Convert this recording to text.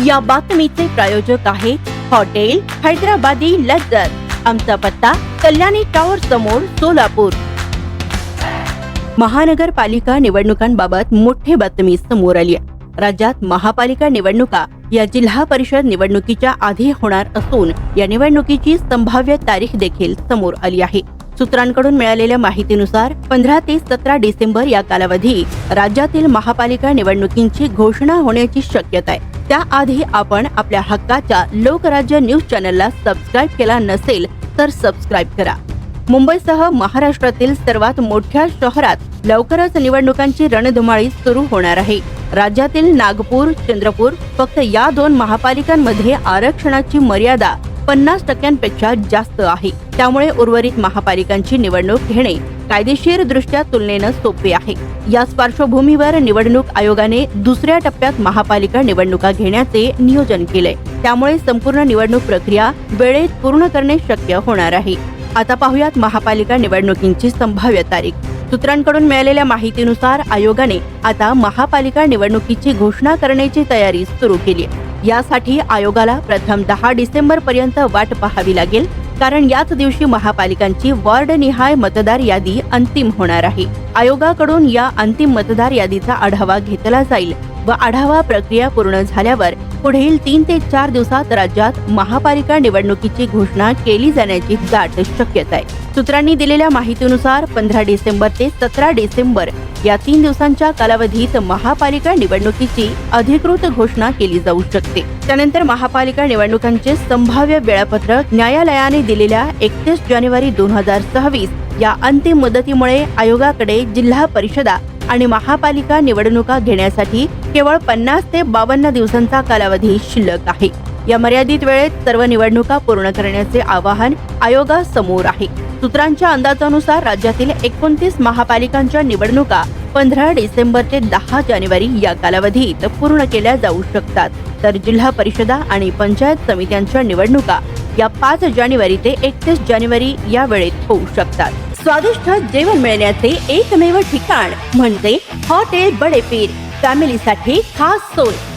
या बातमीचे प्रायोजक आहे हॉटेल हैदराबादी लज्जत आमचा पत्ता कल्याणी टॉवर समोर सोलापूर. महानगरपालिका निवडणुकांबाबत मोठी बातमी समोर आली आहे. राज्यात महापालिका निवडणुका या जिल्हा परिषद निवडणुकीच्या आधी होणार असून या निवडणुकीची संभाव्य तारीख देखील समोर आली आहे. सूत्रांकडून मिळालेल्या माहितीनुसार पंधरा ते सतरा डिसेंबर या कालावधी राज्यातील महापालिका निवडणुकींची घोषणा होण्याची शक्यता आहे. त्याआधी आपण आपल्या हक्काच्या लोकराज्य न्यूज चॅनलला सबस्क्राईब केला नसेल तर सबस्क्राईब करा. मुंबईसह महाराष्ट्रातील सर्वात मोठ्या शहरात लवकरच निवडणुकांची रणधुमाळी सुरू होणार आहे. राज्यातील नागपूर चंद्रपूर फक्त या दोन महापालिकांमध्ये आरक्षणाची मर्यादा पन्नास टक्क्यांपेक्षा जास्त आहे. त्यामुळे उर्वरित महापालिकांची निवडणूक घेणे कायदेशीर दृष्ट्या तुलनेनं सोपे आहे. याच पार्श्वभूमीवर निवडणूक आयोगाने दुसऱ्या टप्प्यात महापालिका निवडणुका घेण्याचे नियोजन केलंय. त्यामुळे संपूर्ण निवडणूक प्रक्रिया वेळेत पूर्ण करणे शक्य होणार आहे. आता पाहुयात महापालिका निवडणुकींची संभाव्य तारीख. सूत्रांकडून मिळालेल्या माहितीनुसार आयोगाने आता महापालिका निवडणुकीची घोषणा करण्याची तयारी सुरू केली आहे. यासाठी आयोगाला प्रथम दहा डिसेंबर पर्यंत वाट पाहावी लागेल. कारण याच दिवशी महापालिकांची वॉर्डनिहाय मतदार यादी अंतिम होणार आहे. आयोगाकडून या अंतिम मतदार यादीचा आढावा घेतला जाईल व आढावा प्रक्रिया पूर्ण झाल्यावर पुढील तीन ते चार दिवसात राज्यात महापालिका निवडणुकीची घोषणा केली जाण्याची दाट शक्यता आहे. सूत्रांनी दिलेल्या माहितीनुसार पंधरा डिसेंबर ते सतरा डिसेंबर या तीन दिवसांच्या कालावधीत महापालिका निवडणुकीची अधिकृत घोषणा केली जाऊ शकते. त्यानंतर महापालिका निवडणुकांचे संभाव्य वेळापत्रक न्यायालयाने दिलेल्या एकतीस जानेवारी दोन हजार सव्वीस या अंतिम मुदतीमुळे आयोगाकडे जिल्हा परिषदा आणि महापालिका निवडणुका घेण्यासाठी केवळ पन्नास ते बावन्न दिवसांचा कालावधी शिल्लक आहे. या मर्यादित वेळेत सर्व निवडणुका पूर्ण करण्याचे आवाहन आयोगासमोर आहे. सूत्रांच्या अंदाजानुसार राज्यातील एकोणतीस महापालिकांच्या निवडणुका पंधरा डिसेंबर ते दहा जानेवारी या कालावधीत पूर्ण केल्या जाऊ शकतात. तर जिल्हा परिषदा आणि पंचायत समित्यांच्या निवडणुका या पाच जानेवारी ते एकतीस जानेवारी या वेळेत होऊ शकतात. स्वादिष्ट जेवण मिळण्याचे एकमेव ठिकाण म्हणजे हॉटेल बडेपीर. फॅमिलीसाठी खास सोय.